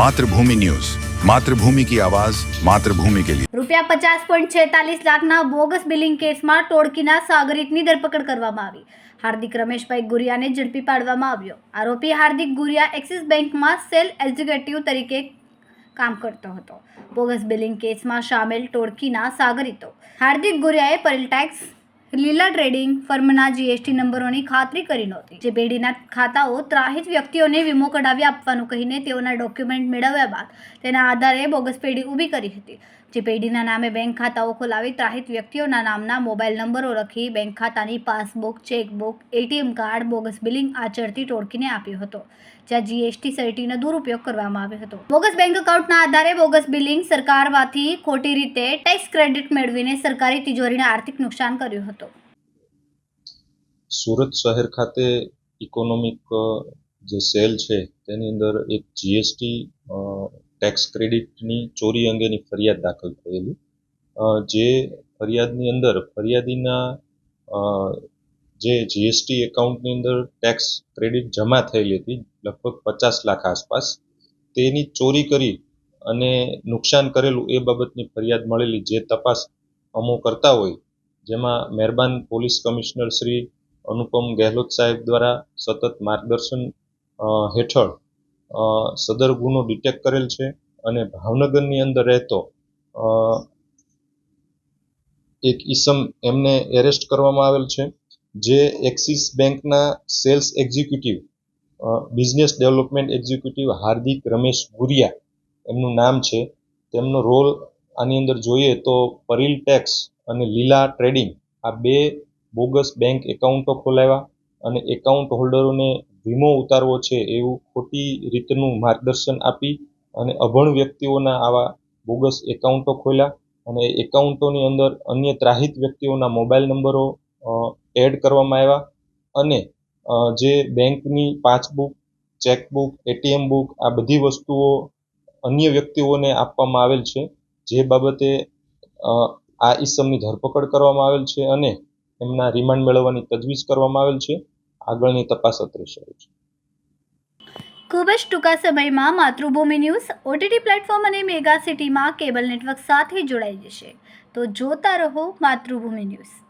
Mathrubhumi news. Mathrubhumi કી આવાજ, માતૃભૂમિ કે લીએ રૂપિયા પચાસ પોઈન્ટ છેતાલીસ લાખના બોગસ બિલિંગ કેસમાં ટોળકીના સાગરિતની ધરપકડ કરવામાં આવી. હાર્દિક રમેશભાઈ ગુરિયાને ઝડપી પાડવામાં આવ્યો. આરોપી હાર્દિક ગુરિયા એક્સિસ બેંકમાં સેલ એક્ઝિક્યુટિવ તરીકે કામ કરતો હતો. બોગસ બિલિંગ કેસમાં સામેલ ટોળકીના સાગરિતો. હાર્દિક ગુરિયાએ પરેલ ટેક્સ લીલા ટ્રેડિંગ ફર્મના જીએસટી નંબરોની ખાતરી કરી નહોતી. જે પેઢીના ખાતાઓ ત્રાહિત વ્યક્તિઓને વીમો કઢાવી આપવાનું કહીને તેઓના ડોક્યુમેન્ટ મેળવ્યા બાદ તેના આધારે બોગસ પેઢી ઊભી કરી હતી. જે પેઢીના નામે બેંક ખાતાઓ ખોલાવી ત્રાહિત વ્યક્તિઓના નામના મોબાઈલ નંબરો લખી બેંક ખાતાની passbook, chequebook, ATM card, bogus billing આચરતી ટોળકીને આપ્યો હતો, જ્યાં જીએસટી સર્ટીનો દુરુપયોગ કરવામાં આવ્યો હતો. બોગસ બેંક એકાઉન્ટના આધારે બોગસ બિલિંગ સરકારમાંથી ખોટી રીતે ટેક્સ ક્રેડિટ મેળવીને સરકારી તિજોરીને આર્થિક નુકસાન કર્યું હતું. સુરત શહેર ખાતે ઇકોનોમિક જે સેલ છે, તેની અંદર એક જીએસટી ટેક્સ ક્રેડિટની ચોરી અંગેની ફરિયાદ દાખલ થયેલી. જે ફરિયાદની અંદર, ફરિયાદીના જે જીએસટી એકાઉન્ટની અંદર ટેક્સ ક્રેડિટ જમા થયેલી હતી, લગભગ પચાસ લાખ આસપાસ, તેની ચોરી કરી અને નુકસાન કરેલું એ બાબતની ફરિયાદ મળેલી જે તપાસ અમો કરતા હોય, જેમાં મહેરબાન પોલીસ કમિશનર શ્રી અનુપમ ગેહલોત સાહેબ દ્વારા સતત માર્ગદર્શન હેઠળ સદર ગુનો ડિટેક્ટ કરેલ છે અને ભાવનગરની અંદર રહેતો એક ઈસમ એમને એરેસ્ટ કરવામાં આવેલ છે, જે એક્સિસ બેંકના sales executive business development executive Hardik Ramesh Guriya એમનું નામ છે. તેમનો રોલ આની અંદર જોઈએ તો પરીલ ટેક્સ અને લીલા ટ્રેડિંગ આ બે બોગસ બેંક એકાઉન્ટો ખોલાવ્યા અને એકાઉન્ટ હોલ્ડરોને વીમો ઉતારવો છે એવું ખોટી રીતનું માર્ગદર્શન આપી અને અભણ વ્યક્તિઓના આવા બોગસ એકાઉન્ટો ખોલ્યા અને એકાઉન્ટોની અંદર અન્ય ત્રાહિત વ્યક્તિઓના મોબાઈલ નંબરો એડ કરવામાં આવ્યા અને જે બેંકની પાસબુક, ચેકબુક, એટીએમ બુક આ બધી વસ્તુઓ અન્ય વ્યક્તિઓને આપવામાં આવેલ છે. જે બાબતે આ ઈસમની ધરપકડ કરવામાં આવેલ છે અને એમના રિમાન્ડ મેળવવાની તજવીજ કરવામાં આવેલ છે. આગળની તપાસ અત્રે શરૂ છે. ખૂબ જ ટૂંકા સમયમાં માતૃભૂમિ ન્યૂઝ ઓટીટી પ્લેટફોર્મ અને મેગા સિટીમાં કેબલ નેટવર્ક સાથે જોડાઈ જશે. તો જોતા રહો માતૃભૂમિ ન્યૂઝ.